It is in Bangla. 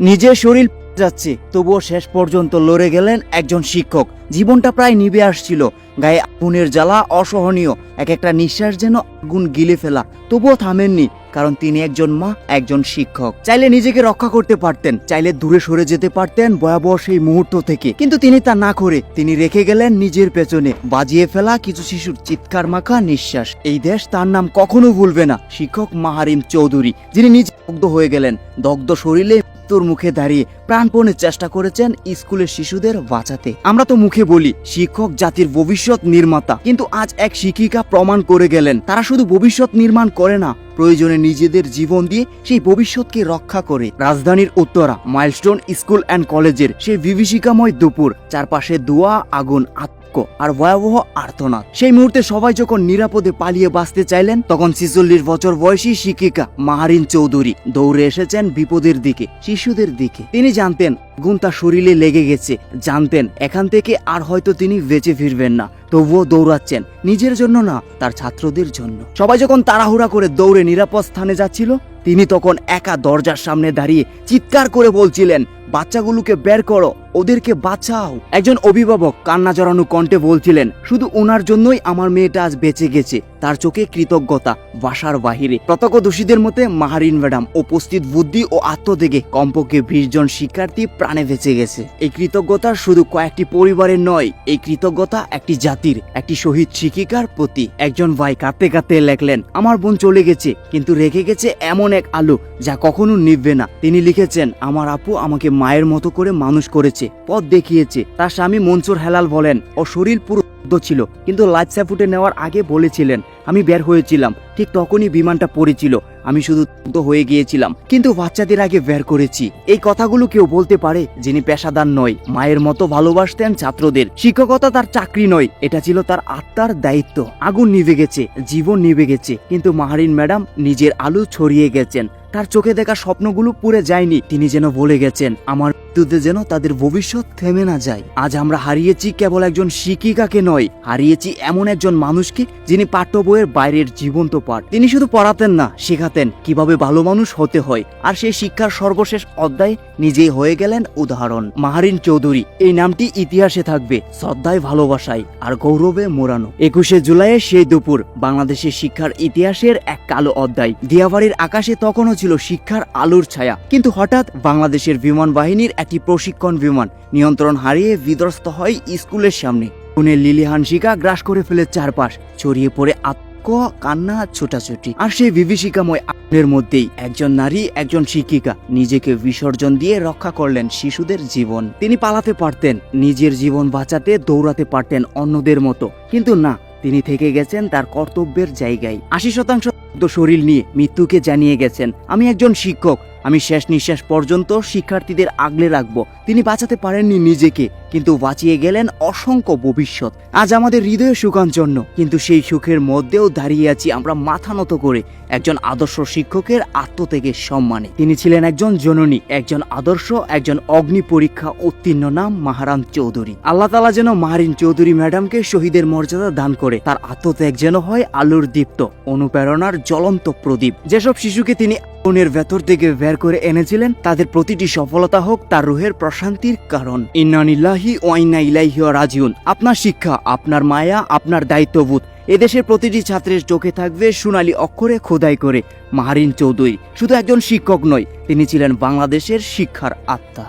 নিজের শরীর যাচ্ছে, তবুও শেষ পর্যন্ত লড়ে গেলেন একজন শিক্ষক। জীবনটা প্রায় নিভে আসছিল, গায়ে আগুনের জ্বালা অসহনীয় এক একটা নিঃশ্বাস যেন আগুন গিলে ফেলা। তবুও থামেননি, কারণ তিনি একজন মা, একজন শিক্ষক। চাইলে নিজেকে রক্ষা করতে পারতেন, চাইলে দূরে সরে যেতে পারতেন ভয়াবহ সেই মুহূর্ত থেকে। কিন্তু তিনি তা না করে, তিনি রেখে গেলেন নিজের পেছনে, বাজিয়ে ফেলা কিছু শিশুর চিৎকার মাখা নিঃশ্বাস। এই দেশ তার নাম কখনো ভুলবে না, শিক্ষক মাহারিম চৌধুরী, যিনি নিজে দগ্ধ হয়ে গেলেন। দগ্ধ শরীরে মৃত্যুর মুখে দাঁড়িয়ে প্রাণপণে চেষ্টা করেছেন স্কুলের শিশুদের বাঁচাতে। আমরা তো মুখে বলি, শিক্ষক, জাতির ভবিষ্যৎ নির্মাতা। কিন্তু আজ এক শিক্ষিকা প্রমাণ করে গেলেন, তারা শুধু ভবিষ্যৎ নির্মাণ করে না, প্রয়োজনে নিজেদের জীবন দিয়ে সেই ভবিষ্যৎকে রক্ষা করে। রাজধানীর উত্তরা, মাইলস্টোন স্কুল অ্যান্ড কলেজের সেই বিভীষিকাময় দুপুর, চারপাশে দোয়া আগুন আতঙ্ক আর ভয়াবহ আর্তনাদ। সেই মুহূর্তে সবাই যখন নিরাপদে পালিয়ে বাঁচতে চাইলেন, তখন ছিচল্লিশ বছর বয়সী শিক্ষিকা মাহারিন চৌধুরী দৌড়ে এসেছেন বিপদের দিকে, শিশুদের দিকে। তিনি জানতেন, গুণ তার শরীরে লেগে গেছে। জানতেন, এখান থেকে আর হয়তো তিনি বেঁচে ফিরবেন না। তবুও দৌড়াচ্ছেন। নিজের জন্য না, তার ছাত্রদের জন্য। সবাই যখন তাড়াহুড়া করে দৌড়ে নিরাপদ স্থানে যাচ্ছিল, তিনি তখন একা দরজার সামনে দাঁড়িয়ে চিৎকার করে বলছিলেন বাচ্চাগুলোকে বের করো, ওদেরকে বাঁচাও। একজন অভিভাবক কান্না জড়ানো কণ্ঠে বলছিলেন, শুধু ওনার জন্যই আমার মেয়েটা আজ বেঁচে গেছে। তার চোখে কৃতজ্ঞতা, বাসার বাহিরে। প্রত্যক্ষদোষীদের মতে, মাহারিন ম্যাডাম উপস্থিত বুদ্ধি ও আত্মত্যাগে কমপক্ষে বিশ জন শিক্ষার্থী প্রাণে বেঁচে গেছে। এই কৃতজ্ঞতা শুধু কয়েকটি পরিবারের নয়, এই কৃতজ্ঞতা একটি জাতির, একটি শহীদ শিক্ষিকার প্রতি। একজন ভাই কাঁদতে কাঁদতে লেখলেন, আমার বোন চলে গেছে, কিন্তু রেখে গেছে এমন এক আলো যা কখনো নিভবে না। তিনি লিখেছেন, আমার আপু আমাকে মায়ের মতো করে মানুষ করেছে, পথ দেখিয়েছে। তার স্বামী মনসুর হেলাল বলেন ও শরীর পুরো ছিল, কিন্তু লাইফ সাপোর্টে নেওয়ার আগে বলেছিলেন, আমি বের হয়েছিলাম, ঠিক তখনই বিমানটা পড়েছিল, আমি শুধু হয়ে গিয়েছিলাম, কিন্তু বাচ্চাদের আগে বের করেছি। এই কথাগুলো কেউ বলতে পারে যিনি পেশাদার নয়, মায়ের মতো ভালোবাসতেন ছাত্রদের। শিক্ষকতা তার চাকরি নয়, এটা ছিল তার আত্মার দায়িত্ব। আগুন নিভে গেছে, জীবন নিভে গেছে, কিন্তু মাহারিন ম্যাডাম নিজের আলো ছড়িয়ে গেছেন। তার চোখে দেখা স্বপ্নগুলো পুড়ে যায়নি। তিনি যেন বলে গেছেন, আমার মৃত্যুতে যেন তাদের ভবিষ্যৎ থেমে না যায়। আজ আমরা হারিয়েছি কেবল একজন শিক্ষিকাকে নয়, হারিয়েছি এমন একজন মানুষকে যিনি পাঠ্য বইয়ের বাইরের জীবন্ত পাঠ। তিনি শুধু পড়াতেন না, শেখাতেন কীভাবে ভালো মানুষ হতে হয়। আর সেই শিক্ষার সর্বশেষ অধ্যায় নিজেই হয়ে গেলেন উদাহরণ। মাহারিন চৌধুরী, এই নামটি ইতিহাসে থাকবে, শ্রদ্ধায় ভালোবাসায় আর গৌরবে মোড়ানো একুশে জুলাইয়ের সেই দুপুর, বাংলাদেশের শিক্ষার ইতিহাসের এক কালো অধ্যায়। দিয়াবাড়ির আকাশে তখনও ছিল শিক্ষার আলোর ছায়া। কিন্তু হঠাৎ বাংলাদেশের বিমান বাহিনীর একটি প্রশিক্ষণ বিমান নিয়ন্ত্রণ হারিয়ে বিধ্বস্ত হয় স্কুলের সামনে। পুনে লিলিহান শিকা গ্রাস করে ফেলে চারপাশ, ছড়িয়ে পড়ে আতঙ্ক, কান্না, ছোটাছুটি। আর সেই বিভীষিকাময় আগুনের মধ্যেই একজন নারী, একজন শিক্ষিকা নিজেকে বিসর্জন দিয়ে রক্ষা করলেন শিশুদের জীবন। তিনি পালাতে পারতেন, নিজের জীবন বাঁচাতে, দৌড়াতে পারতেন অন্যদের মতো। কিন্তু না তিনি থেকে গেছেন তার কর্তব্যের জায়গায়। আশি শতাংশ শরীর নিয়ে মৃত্যুকে জানিয়ে গেছেন। আমি একজন শিক্ষক আমি শেষ নিঃশ্বাস পর্যন্ত শিক্ষার্থীদের আগলে রাখব। তিনি বাঁচাতে পারেননি নিজেকে, কিন্তু বাঁচিয়ে গেলেন অসংখ্য ভবিষ্যৎ। আজ আমাদের হৃদয়ে সুখাঞ্চন্ন, কিন্তু সেই সুখের মধ্যেও দাঁড়িয়ে আছি আমরা মাথা নত করে, একজন আদর্শ শিক্ষকের আত্মত্যাগের সম্মানে। তিনি ছিলেন একজন জননী, একজন আদর্শ, একজন অগ্নি পরীক্ষা উত্তীর্ণ নাম মাহারান চৌধুরী। আল্লাহ তালা যেন মাহারিন চৌধুরী ম্যাডামকে শহীদের মর্যাদা দান করে, তার আত্মত্যাগ যেন হয় আলোর দীপ্ত, অনুপ্রেরণার জ্বলন্ত প্রদীপ। যেসব শিশুকে তিনি ভেতর থেকে বের করে এনেছিলেন, তাদের প্রতিটি সফলতা হোক, তার রুহের প্রশান্তির কারণ। ইন্নানিল্লাহি ওয়াইনা ইলাইহি রাজিউন। আপনার শিক্ষা, আপনার মায়া, আপনার দায়িত্ববোধ, এদেশের প্রতিটি ছাত্রের চোখে থাকবে সোনালী অক্ষরে খোদাই করে, মাহারিন চৌধুরী। শুধু একজন শিক্ষক নয়, তিনি ছিলেন বাংলাদেশের শিক্ষার আত্মা।